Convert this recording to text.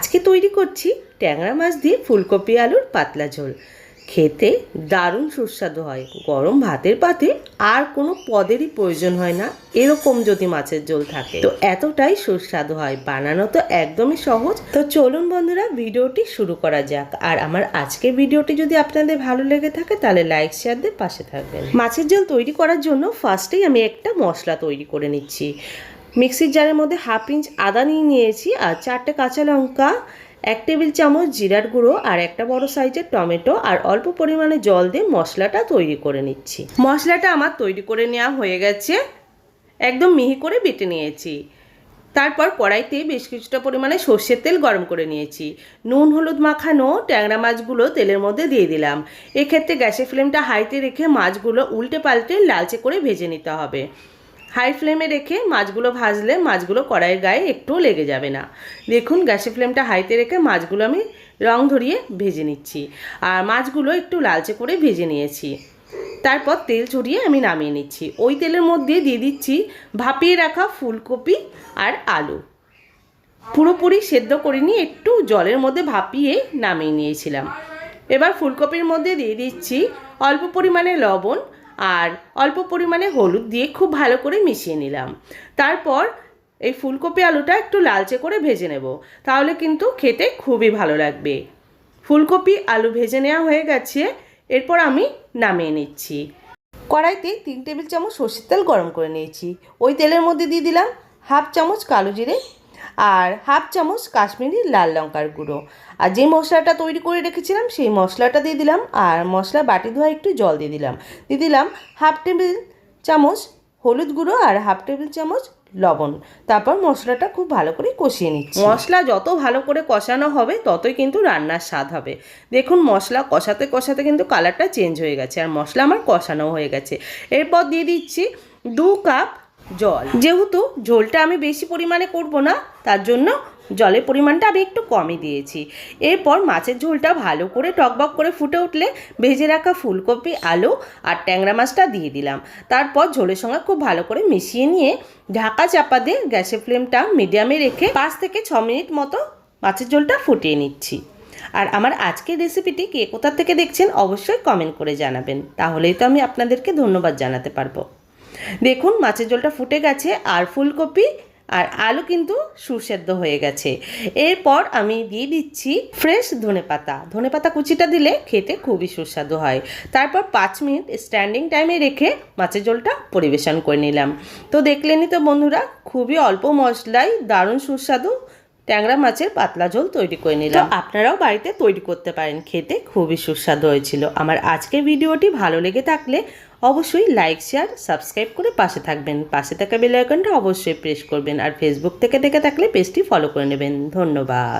আজকে তৈরি করছি ট্যাংরা মাছ দিয়ে ফুলকপি, আলুর পাতলা ঝোল। খেতে দারুণ সুস্বাদু হয়। গরম ভাতের পাতে আর কোনো পদেরই প্রয়োজন হয় না, এরকম যদি মাছের ঝোল থাকে। তো এতটাই সুস্বাদু হয়, বানানো তো একদমই সহজ। তো চলুন বন্ধুরা, ভিডিওটি শুরু করা যাক। আর আমার আজকের ভিডিওটি যদি আপনাদের ভালো লেগে থাকে, তাহলে লাইক, শেয়ার দিয়ে পাশে থাকবেন। মাছের ঝোল তৈরি করার জন্য ফার্স্টেই আমি একটা মশলা তৈরি করে নিচ্ছি। মিক্সির জারের মধ্যে হাফ ইঞ্চ আদা নিয়ে নিয়েছি আর চারটে কাঁচা লঙ্কা, এক টেবিল চামচ জিরার গুঁড়ো আর একটা বড় সাইজের টমেটো আর অল্প পরিমাণে জল দিয়ে মশলাটা তৈরি করে নিচ্ছি। মশলাটা আমার তৈরি করে নেওয়া হয়ে গেছে। একদম মিহি করে বেটে নিয়েছি। তারপর কড়াইতে বেশ কিছুটা পরিমাণে সর্ষের তেল গরম করে নিয়েছি। নুন, হলুদ মাখানো ট্যাংরা মাছগুলো তেলের মধ্যে দিয়ে দিলাম। এক্ষেত্রে গ্যাসের ফ্লেমটা হাইতে রেখে মাছগুলো উল্টে পাল্টে লালচে করে ভেজে নিতে হবে। হাই ফ্লেমে রেখে মাছগুলো ভাজলে মাছগুলো কড়াইয়ের গায়ে একটুও লেগে যাবে না। দেখুন, গ্যাসের ফ্লেমটা হাইতে রেখে মাছগুলো আমি রং ধরিয়ে ভেজে নিচ্ছি আর মাছগুলো একটু লালচে করে ভেজে নিয়েছি। তারপর তেল ছড়িয়ে আমি নামিয়ে নিচ্ছি। ওই তেলের মধ্যে দিয়ে দিচ্ছি ভাপিয়ে রাখা ফুলকপি আর আলু। পুরোপুরি সেদ্ধ করিনি, একটু জলের মধ্যে ভাপিয়ে নামিয়ে নিয়েছিলাম। এবার ফুলকপির মধ্যে দিয়ে দিচ্ছি অল্প পরিমাণে লবণ আর অল্প পরিমাণে হলুদ দিয়ে খুব ভালো করে মিশিয়ে নিলাম। তারপর এই ফুলকপি আলুটা একটু লালচে করে ভেজে নেব। তাহলে কিন্তু খেতে খুবই ভালো লাগবে। ফুলকপি আলু ভেজে নেওয়া হয়ে গেছে। এরপর আমি নামিয়ে নিচ্ছি। কড়াইতে তিন টেবিল চামচ সর্ষের তেল গরম করে নিয়েছি। ওই তেলের মধ্যে দিয়ে দিলাম হাফ চামচ কালো জিরে আর হাফ চামচ কাশ্মীরি লাল লঙ্কার গুঁড়ো। আর যে মশলাটা তৈরি করে রেখেছিলাম, সেই মশলাটা দিয়ে দিলাম। আর মশলা বাটি ধোয়া একটু জল দিয়ে দিলাম। দিয়ে দিলাম হাফ টেবিল চামচ হলুদ গুঁড়ো আর হাফ টেবিল চামচ লবণ। তারপর মশলাটা খুব ভালো করে কষিয়ে নিচ্ছি। মশলা যত ভালো করে কষানো হবে, ততই কিন্তু রান্নার স্বাদ হবে। দেখুন, মশলা কষাতে কষাতে কিন্তু কালারটা চেঞ্জ হয়ে গেছে। আর মশলা আমার কষানো হয়ে গেছে। এরপর দিয়ে দিচ্ছি দু কাপ জল। যেহেতু ঝোলটা আমি বেশি পরিমাণে করব না, তার জন্য জলের পরিমাণটা আমি একটু কমই দিয়েছি। এরপর মাছের ঝোলটা ভালো করে টকবক করে ফুটে উঠলে ভেজে রাখা ফুলকপি, আলু আর ট্যাংরা মাছটা দিয়ে দিলাম। তারপর ঝোলের সঙ্গে খুব ভালো করে মিশিয়ে নিয়ে ঢাকা চাপা দিয়ে গ্যাসের ফ্লেমটা মিডিয়ামে রেখে পাঁচ থেকে ছ মিনিট মতো মাছের ঝোলটা ফুটিয়ে নিচ্ছি। আর আমার আজকের রেসিপিটি কে কোথা থেকে দেখছেন অবশ্যই কমেন্ট করে জানাবেন। তাহলেই তো আমি আপনাদেরকে ধন্যবাদ জানাতে পারব। দেখুন, মাছের ঝোলটা ফুটে গেছে আর ফুলকপি আর আলু কিন্তু সুসেদ্ধ হয়ে গেছে। এরপর আমি দিয়ে দিচ্ছি ফ্রেশ ধনে পাতা। ধনে পাতা কুচিটা দিলে খেতে খুবই সুস্বাদু হয়। তারপর পাঁচ মিনিট স্ট্যান্ডিং টাইমে রেখে মাছের ঝোলটা পরিবেশন করে নিলাম। তো দেখলেনি তো বন্ধুরা, খুবই অল্প মশলায় দারুণ সুস্বাদু ট্যাংরা মাছের পাতলা ঝোল তৈরি করে নিলাম। আপনারাও বাড়িতে তৈরি করতে পারেন। খেতে খুবই সুস্বাদু হয়েছিল। আমার আজকের ভিডিওটি ভালো লেগে থাকলে অবশ্যই লাইক শেয়ার সাবস্ক্রাইব করে পাশে থাকবেন। পাশে থাকা বেল আইকনটা অবশ্যই প্রেস করবেন। আর ফেসবুক থেকে দেখে থাকলে পেজটি ফলো করে নেবেন। ধন্যবাদ।